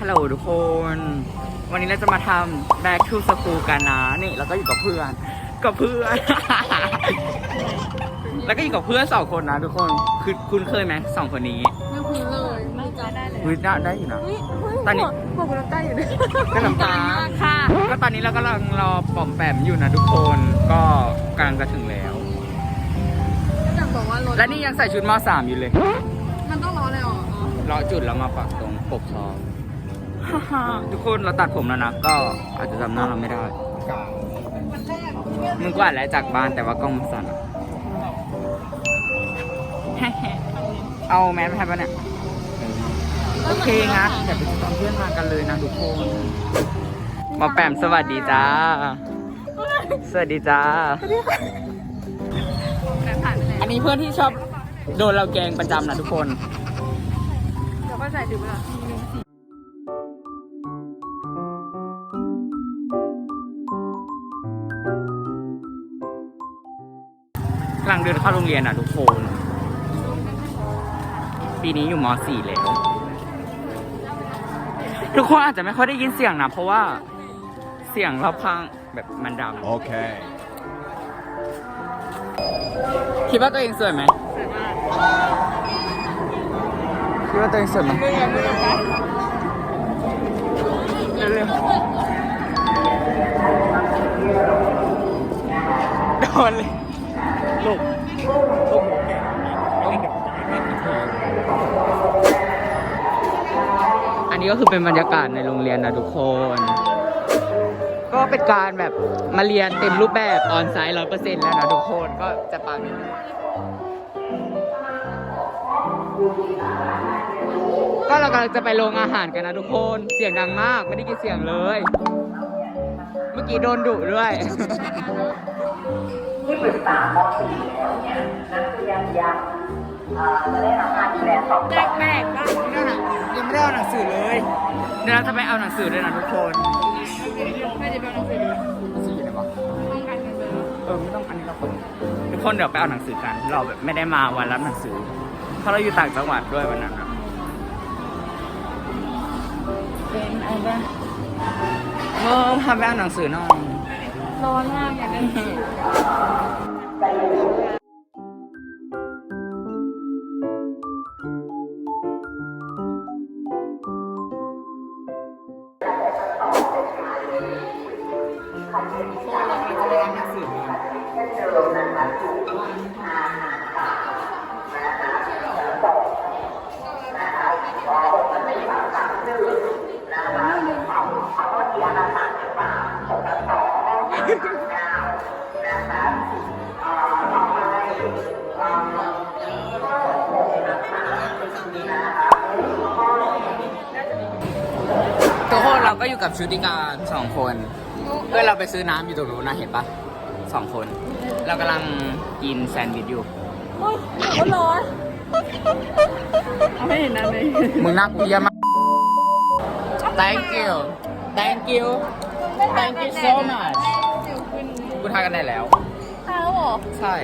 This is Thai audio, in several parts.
ฮัลโหลทุกคน วันนี้เราจะมาทำ back to school กันนะ นี่เราก็อยู่กับเพื่อน กับเพื่อน แล้วก็อยู่กับเพื่อนสองคนนะทุกคน คือคุณเคยไหมสองคนนี้ไม่คุ้นเลยไม่จำได้เลยอุ๊ยได้ได้อยู่นะเฮ้ยเฮ้ยตอนนี้บอกคุณน้ำตาอยู่ด้วยก็น้ำตาค่ะ ก็ตอนนี้เรากำลังรอปอมแปมอยู่นะทุกคน ก็กำลังจะถึงแล้ว แต่บอกว่ารถและนี่ยังใส่ชุดม .3 อยู่เลย มันต้องรอเลยเหรออ๋อรอจุดแล้วมาปักตรงปกซองทุกคนเราตัดผมแล้วนะ ก็อาจจะจำหน้าเราไม่ได้มึงกวาดแล้วจากบ้านแต่ว่ากล้องมันสั่นอะเอาแมสมาให้ปะเนี่ย โอเคงั้นเดี๋ยวไปตามเพื่อนมากันเลยนะทุกคนหมาแปมสวัสดีจ้า สวัสดีจ้าแต่ผ่านไปแล้ว อันนี้เพื่อนที่ชอบโดนเราแกล้งประจำนะทุกคนเดี๋ยวก็ใส่ถึงเวลากำลังเดินเข้าโรงเรียนอะทุกคน ปีนี้อยู่ม .4 แล้ว ทุกคนอาจจะไม่ค่อยได้ยินเสียงนะ เพราะว่าเสียงรอบข้างแบบมันดัง Okay. คิดว่าตัวเองสวยไหมสวยมากคิดว่าตัวเองสวยไหมเบื่อเบื่อไปเร็วๆโดนเลยลูกลูกอันนี้ก็คือเป็นบรรยากาศในโรงเรียนนะทุกคน ก็เป็นการแบบมาเรียนเต็มรูปแบบออนไซต์ร้อยเปอร์เซ็นต์แล้วนะทุกคนก็จะปังนิดนึงก็เรากำลังจะไปโรงอาหารกันนะทุกคนเสียงดังมากไม่ได้กินเสียงเลย เมื่อกี้โดนดุด้วยที่ปรึกษาม .4 แล้วเนี่ยนักเรียนยังเอ่อจะได้รับการดูแลสอบแรกแรกก็ยังไม่ได้เอาหนังสือเลยเดี๋ยวเราจะไปเอาหนังสือด้วยนะทุกคน อนเออไม่ต้องอันนี้เราคนทุกคนเดี๋ยวไปเอาหนังสือกัน เราแบบไม่ได้มาวันรับหนังสือ เพราะเราอยู่ต่างจังหวัดด้วยวันนั้นนะเป็นอะไรเออพาไปเอาหนังสือหน่อยร้อนมากอยากได้ กคนเราก็อยู่กับชุติการสองคน เพื่อนเราไปซื้อน้ำอยู่ตรงนู้นนะเห็นปะสองคน เรากำลังกินแซนด์วิชอยู่โอ้ยโอ้ร้อนไม่เห็นนะเลยมึงน่ากูเยี่ยมมาก thank you thank you thank you so much สิวขึ้นกูทากันได้แล้วเท้าเหรอ ใช่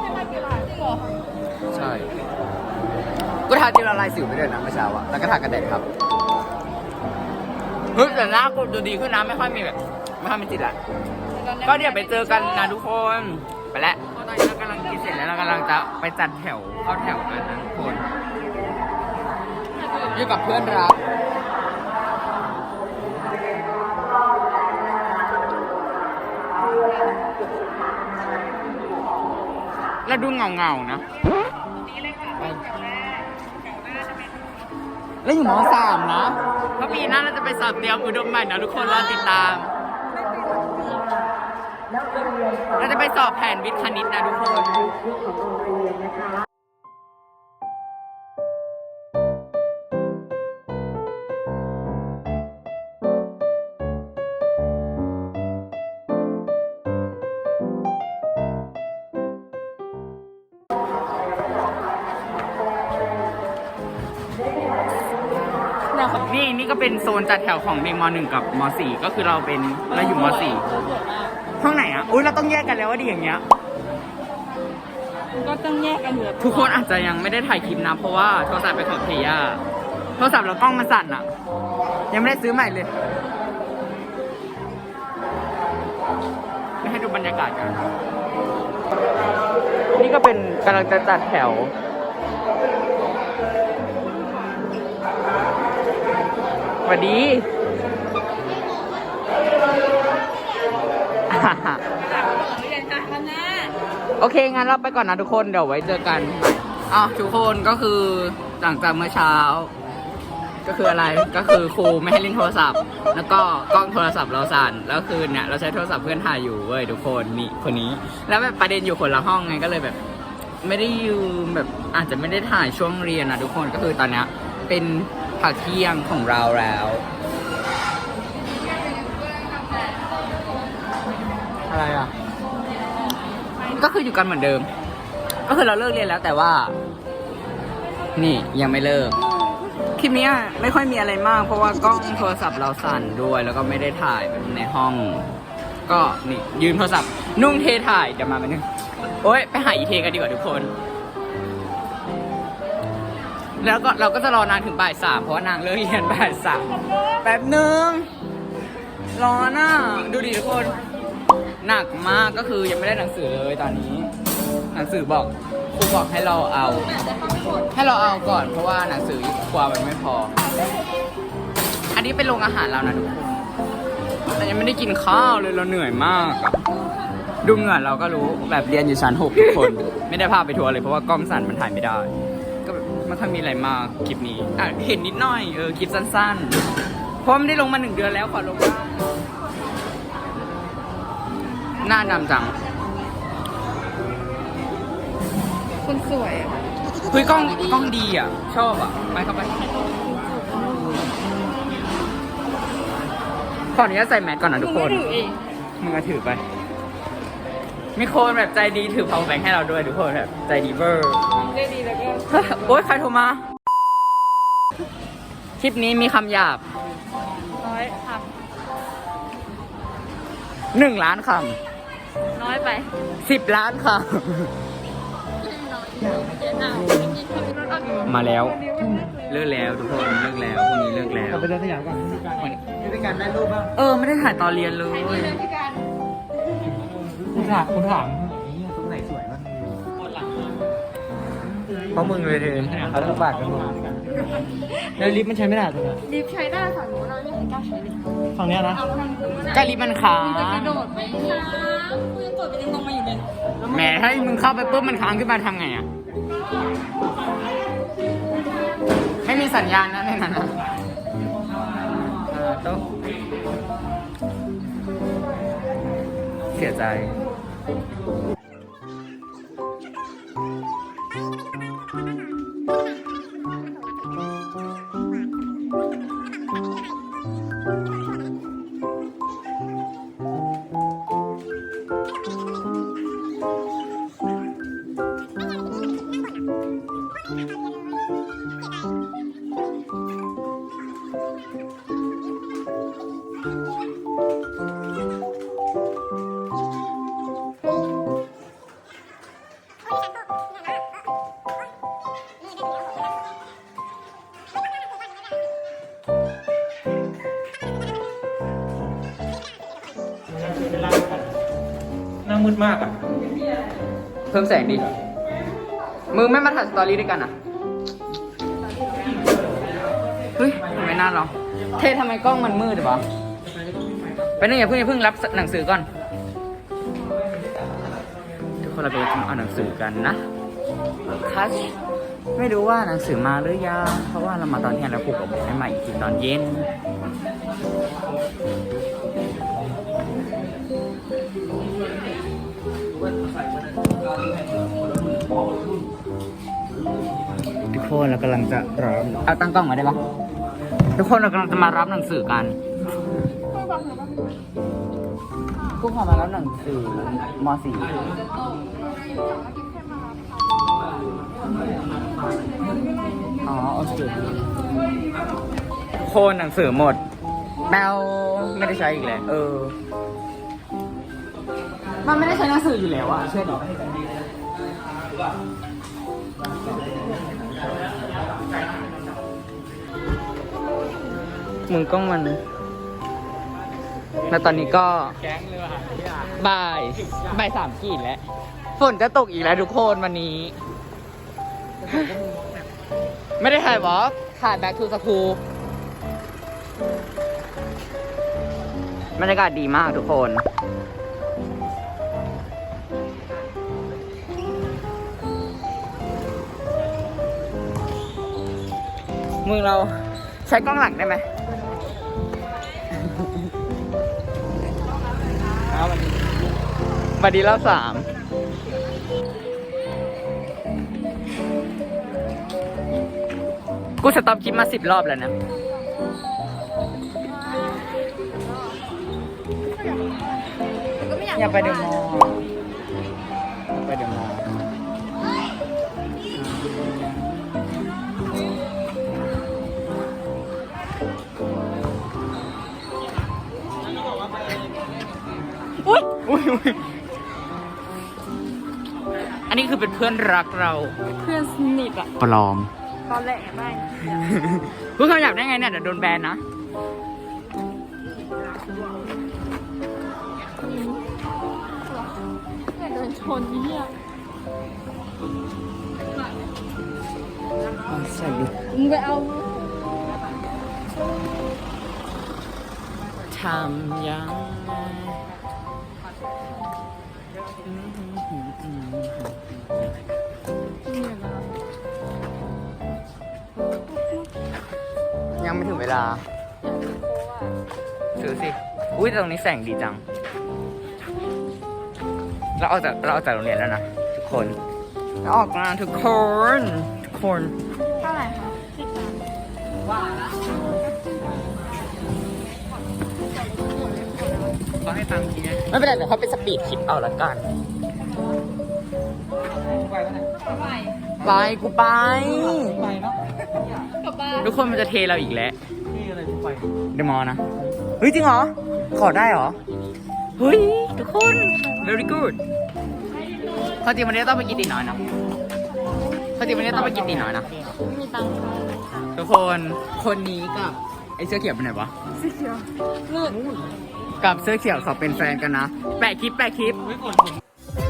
ไม่มากี่หลายจริงเหรอใช่ กูทาจิลละลายสิวไปด้วยนะเมื่อเช้าอะแล้วก็ทากันแดดครับ เฮ้ยแต่หน้ากูดูดีขึ้นนะไม่ค่อยมีแบบไม่ค่อยมีจิตละก็เดี๋ยวไปเจอกันนะทุกคนไปแล้วตอนนี้เรากำลังกินเสร็จแล้วเรากำลังจะไปจัดแถวเข้าแถวกันนะทุกคนอยู่กับเพื่อนรักแล้วดูเงาเงาๆนะ แล้วอยู่มสามนะเพราะปีหน้าเราจะไปสอบเตรียมอุดมใหม่นะทุกคนรอติดตาม เราจะไปสอบแผนวิทย์คณิตนะทุกคนนะค รับนี่นี่ก็เป็นโซนจัดแถวของเด็กมหนึ่งกับมสี่ก็คือเราเป็นเราอยู่มสี่ห้องไหนอะอุ้ยเราต้องแยกกันแล้วว่าดีอย่างเงี้ย ก็ต้องแยกกันอยู่แล้วทุกคนอาจจะยังไม่ได้ถ่ายคลิปนะเพราะว่าโทรศัพท์เป็นของเทียโทรศัพท์เรากล้องมันสั่นอะยังไม่ได้ซื้อใหม่เลยไม่ให้ดูบรรยากาศกันนี่ก็เป็นกำลังจะจัดแถว สวัสดีเรียนจากคณะโอเค งั้นเราไปก่อนนะทุกคน เดี๋ยวไว้เจอกันอะทุกคนก็คือหลังจากเมื่อเช้า ก็คืออะไรก็คือครูไม่ให้เล่นโทรศัพท์ แล้วก็กล้องโทรศัพท์เราสั่นแล้วคือเนี่ยเราใช้โทรศัพท์เพื่อนถ่ายอยู่เว้ยทุกคนนี่คนนี้ แล้วแบบประเด็นอยู่คนละห้องไงก็เลยแบบ ไม่ได้ยืมแบบอาจจะไม่ได้ถ่ายช่วงเรียนนะทุกคนก็คือตอนเนี้ยเป็น ผักเที่ยงของเราแล้ว อะไรอะ ก็คืออยู่กันเหมือนเดิม ก็คือเราเลิกเรียนแล้วแต่ว่า นี่ยังไม่เลิกคลิปเนี้ยไม่ค่อยมีอะไรมาก เพราะว่ากล้องโทรศัพท์เราสั่นด้วยแล้วก็ไม่ได้ถ่ายแบบในห้อง ก็นี่ยืนโทรศัพท์นุ่งเทถ่ายเดี๋ยวมาเป็นงโอ๊ยไปหาอีเทกันดีกว่าทุกคน แล้วก็เราก็จะรอนานถึงบ่ายสามเพราะว่านางเลิกเรียนบ่ายสามแป๊บนึงรอน่ะดูดิทุกคน หนักมากก็คือยังไม่ได้หนังสือเลยตอนนี้ หนังสือบอกครูบอกให้เราเอา ให้เราเอาก่อนเพราะว่าหนังสือกลัวมันไม่พอ อันนี้เป็นโรงอาหารเรานะทุกคนแต่ยังไม่ได้กินข้าวเลยเราเหนื่อยมากอะดูเหงื่อเราก็รู้แบบเรียนอยู่ชั้นหกทุกคน ไม่ได้พาไปทัวร์เลยเพราะว่ากล้องสั่นมันถ่ายไม่ได้ ค่อยมีอะไรมากคลิปนี้อะเห็นนิดหน่อยเออคลิปสั้นๆ เพราะไม่ได้ลงมาหนึ่งเดือนแล้วขอลงบ้างหน้าดำจังคนสวยอะเฮ้ยกล้องกล้องดีอะ ชอบอะ ไปเข้าไป ขออนุญาตใส่แมสก่อนนะทุกคนมึงไม่ถือเองมึงก็ถือไป มีคนแบบใจดีถือ power bank ให้เราด้วยทุกคนแบบใจดีเวอร์ ได้ดีแล้วก็โอ๊ยใครโทรมา คลิปนี้มีคำหยาบน้อยทหนึ่งล้านคำน้อยไปำสิบล้านคำมาแล้ว เลิกแล้วทุกคนเลิกแล้วพรุ่งนี้เลิกแล้ว ไปเดินสยามก่อนไม่ได้การได้รูปบ้างเออ ไม่ได้ถ่ายตอนเรียนเลยคุณถามคุณถาม เพราะมึงเลยเธอเขาต้องบากกันหมดแล้วลิฟต์มันใช้ไม่ได้ตรงนี้รีบใช้ได้ฝั่งนู้นเราไม่เห็นกล้าใช้เลยฝั่งเนี้ยนะ เอาทางนู้นนะกะลิมันค้าจะกระงโดดไปค้างกูยังกดไปยังลงมาอยู่เลยแหมถ้ามึงเข้าไปปุ๊บมันค้างขึ้นมาทำไงอะ ไม่มีสัญญาณนะในนั้นนะเออต้องเสียใจามืดมากอะ เพิ่มแสงดิ มึงไม่มาถ่ายสตอรี่ด้วยกันอะ เฮ้ยทำไมหน้าเรา เท่ทำไมกล้องมันมืดวะไปนึงอย่าเพิ่งอย่าเพิ่งรับหนังสือก่อน ทุกคนเราไปอ่านหนังสือกันนะคัชไม่รู้ว่าหนังสือมาหรือยัง เพราะว่าเรามาตอนเที่ยงแล้วผูกกับบอกให้มาอีกทีตอนเย็น ทุกคนเรากำลังจะรับเอาตั้งกล้องมาได้ปะทุกคนเรากำลังจะมารับหนังสือกันกูขอมารับหนังสือม .4 อ๋อโอเคโคนหนังสือหมดแมวไม่ได้ใช้อีกแล้วเออ มันไม่ได้ใช้หนังสืออยู่แล้วอะเชื่อดิมึงกล้องมัน แล้วตอนนี้ก็ บ่าย บ่ายสามกี่แล้ว ฝนจะตกอีกแล้วทุกคนวันนี้ ไม่ได้ถ่ายวอล์กถ่าย back to school บรรยากาศดีมากทุกคน มึงเราใช้กล้องหลังได้ไหมครับวันนี้บัดดีรอบสามกูสต็อปคลิปมาสิบรอบแล้วนะแต่ก็ไม่อยากอยากไปเดอะมอลล์อยากไปเดอะมอลล์ อุ้ยอุ้ยอุ๊ยอันนี้คือเป็นเพื่อนรักเรา เพื่อนสนิทอะปลอม ตอนแรกไม่พูดคำหยาบได้ไงเนี่ยเดี๋ยวโดนแบนนะเนี่ยโดนชนเนี่ยใส่ดิมึงไปเอา ทำยังไง ยังไม่ถึงเวลา ซื้อสิ อุ้ยแต่ตรงนี้แสงดีจัง เราออกจากเราออกจากโรงเรียนแล้วนะทุกคนเราออกมาทุกคน ทุกคนเท่าไหร่คะสิบบาทเขาให้ตังค์ทีไงไม่เป็นไรเดี๋ยวเขาไปสปีดคลิปเอาละกัน ไปกูไป ไปเนาะกลับบ้านทุกคนมันจะเทเราอีกแล้วนี่อะไรที่ไปเดมอนะ เฮ้ยจริงเหรอ ขอได้เหรอ เฮ้ย ทุกคน very good ความจริงวันนี้ต้องไปกินตีน้อยนะความจริงวันนี้ต้องไปกินตีน้อยนะไม่มีตังค์ใช้ทุกคน คนนี้กับไอ้เสื้อเขียวเป็นไหนวะสีเขียวมืดกับเสื้อเขียวเขาเป็นแฟนกันนะ แปะคลิปแปะคลิปไม่ฝน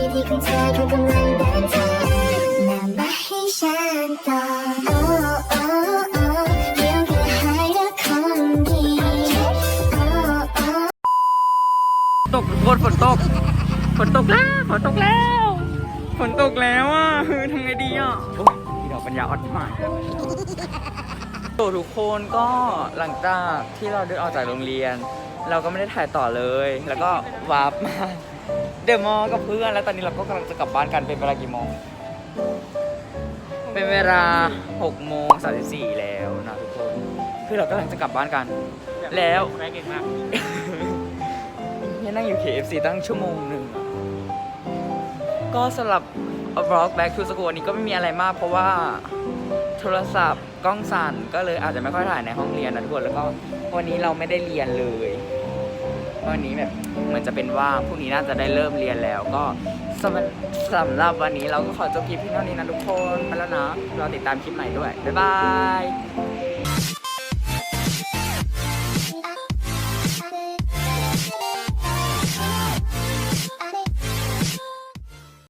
วิธีของเธอคือกำลังเดินทางนำมาให้ ฉันต่อโอ้โอ้โอ้เดี๋ยวก็หายแล้วคนดีโอ้โอ้ตกทุกคนฝนตก ฝนตกแล้วฝนตกแล้ว ฝนตกแล้วอะเฮ้ยทำไงดีอะโอ้ยอีดอกปัญญาอ่อนมากทุกคนก็หลังจากที่เราเดินออกจากโรงเรียน เราก็ไม่ได้ถ่ายต่อเลย แล้วก็วาร์ปมาเดมอกับเพื่อนแล้วตอนนี้เราก็กำลังจะกลับบ้านกันเป็นเวลากี่โมง เป็นเวลา6โมง34 แล้วนะทุกคนคือเรากำลังจะกลับบ้านกัน แล้ว แม่เก่งมากเนี่ยนั่งอยู่ KFC ตั้งชั่วโมงหนึ่งอะก็สำหรับ vlog back to school วันนี้ก็ไม่มีอะไรมาก เพราะว่าโทรศัพท์กล้องสั่นก็เลยอาจจะไม่ค่อยถ่ายในห้องเรียนนะทุกคนแล้วก็วันนี้เราไม่ได้เรียนเลยวันนี้แบบเหมือนจะเป็นว่างพรุ่งนี้น่าจะได้เริ่มเรียนแล้วก็ สำหรับสำหรับวันนี้เราก็ขอจบคลิปที่เท่านี้นะทุกคน ไปแล้วนะ เราติดตามคลิปใหม่ด้วย บ๊ายบาย